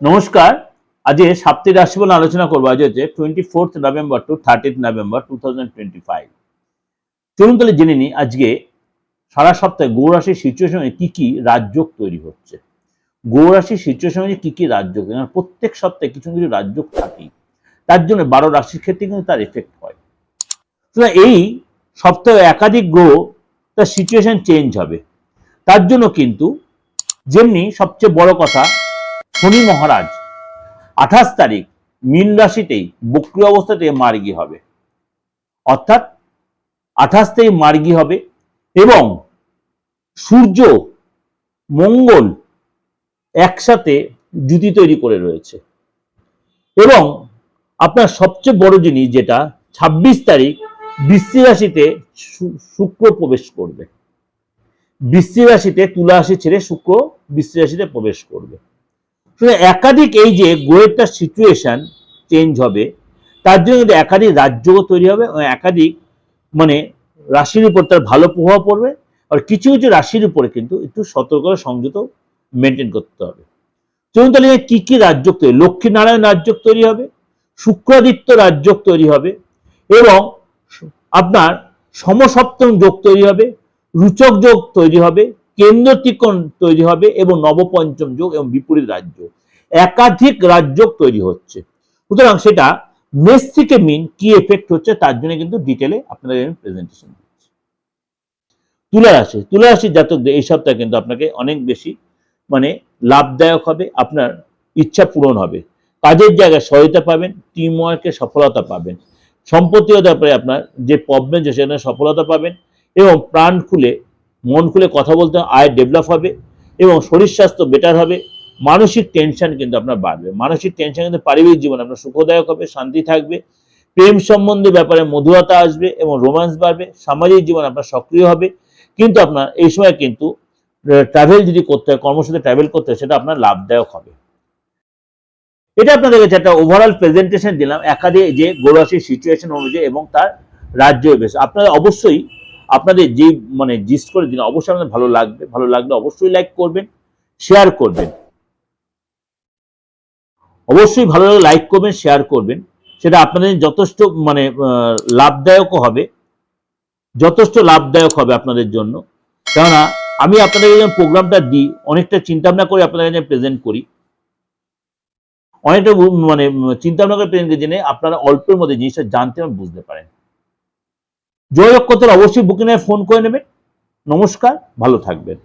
নমস্কার। আজকে সাপ্তাহিক রাশিফল আলোচনা করব। আজ হচ্ছে twenty fourth November to thirtieth November two thousand five চলুন তাহলে জেনে নিই আজকে সারা সপ্তাহে গৌরাশির সিচুয়েশনে কি কি রাজযোগ তৈরি হচ্ছে। গৌরাশির সিচুয়েশনে কি কি রাজযোগ? প্রত্যেক সপ্তাহে কিছু কিছু রাজযোগ থাকেই। তার জন্য বারো রাশির ক্ষেত্রে কিন্তু তার এফেক্ট হয়। সুতরাং এই সপ্তাহে একাধিক গ্রহ তার সিচুয়েশন চেঞ্জ হবে। তার জন্য কিন্তু যেমনি সবচেয়ে বড় কথা শনি মহারাজ, আঠাশ তারিখ মীন রাশিতেই বক্রি অবস্থাতে মার্গী হবে। অর্থাৎ আঠাশ তারিখ মার্গী হবে এবং সূর্য, মঙ্গল একসাথে জুতি তৈরি করে রয়েছে। এবং আপনার সবচেয়ে বড় জিনিস যেটা, ছাব্বিশ তারিখ বৃশ্চিক রাশিতে শুক্র প্রবেশ করবে। বৃশ্চিক রাশিতে তুলা রাশি ছেড়ে শুক্র বৃষ্টি রাশিতে প্রবেশ করবে। সুতরাং একাধিক এই যে গ্রহেরটা সিচুয়েশন চেঞ্জ হবে, তার জন্য কিন্তু একাধিক রাজ্যও তৈরি হবে একাধিক মানে রাশির উপর তার ভালো প্রভাব পড়বে আর কিছু কিছু রাশির উপরে কিন্তু একটু সতর্কতা সংযত মেনটেন করতে হবে। চলুন তাহলে কি কি রাজ্য তৈরি, লক্ষ্মীনারায়ণ রাজ্য তৈরি হবে, শুক্রাদিত্য রাজ্য তৈরি হবে এবং আপনার সমসপ্তম যোগ তৈরি হবে, রুচক যোগ তৈরি হবে কেন্দ্র ত্রিকোণ তৈরি হবে এবং নবপঞ্চম যোগ এবং বিপরীত রাজ্য। একাধিক রাজ্য তৈরি হচ্ছে। সুতরাং সেটা মেষ থেকে মিন কি এফেক্ট হচ্ছে তার জন্য কিন্তু ডিটেলে আপনাদের প্রেজেন্টেশন দিচ্ছি। তুলা রাশি তুলা রাশির জাতকদের এই সপ্তাহে কিন্তু আপনাকে অনেক বেশি মানে লাভদায়ক হবে, আপনার ইচ্ছা পূরণ হবে। কাজের জায়গায় সহায়তা পাবেন টিম ওয়ার্কে সফলতা পাবেন। সম্পত্তিও ব্যাপারে আপনার যে প্রবলেম সেখানে সফলতা পাবেন এবং প্রাণ খুলে মন খুলে কথা বলতে আয় ডেভেলপ হবে এবং শরীর স্বাস্থ্য বেটার হবে। মানসিক টেনশন কিন্তু আপনার বাড়বে। মানসিক টেনশন কিন্তু পারিবারিক জীবন আপনার সুখদায়ক হবে, শান্তি থাকবে। প্রেম সম্বন্ধে ব্যাপারে মধুরতা আসবে এবং রোম্যান্স বাড়বে। সামাজিক জীবন আপনার সক্রিয় হবে। কিন্তু আপনার এই সময় কিন্তু ট্রাভেল যদি করতে হয়, কর্মসূত্রে ট্রাভেল করতে হয়, সেটা আপনার লাভদায়ক হবে। এটা আপনাদের কাছে একটা ওভারঅল প্রেজেন্টেশন দিলাম। একাধিক যে গৌরাশির সিচুয়েশন অনুযায়ী এবং তার রাজ্য বেশ। আপনারা অবশ্যই আপনাদের যে মানে জিস্ট করে দিন, অবশ্যই আপনাদের ভালো লাগবে, ভালো লাগলে অবশ্যই লাইক করবেন শেয়ার করবেন। অবশ্যই ভালো লাগলে লাইক করবেন শেয়ার করবেন। সেটা আপনাদের যথেষ্ট মানে লাভদায়কও হবে, যথেষ্ট লাভদায়ক হবে আপনাদের জন্য। কেননা, আমি আপনাদের যখন প্রোগ্রামটা দিই, অনেকটা চিন্তা ভাবনা করে আপনাদের কাছে প্রেজেন্ট করি। অনেকটা মানে চিন্তা ভাবনা করে প্রেজেন্ট জেনে আপনারা অল্পের মধ্যে জিনিসটা জানতে এবং বুঝতে পারেন। যোগাযোগ অবশ্যই বুকিংয়ে ফোন করে নেবেন। নমস্কার ভালো থাকবেন।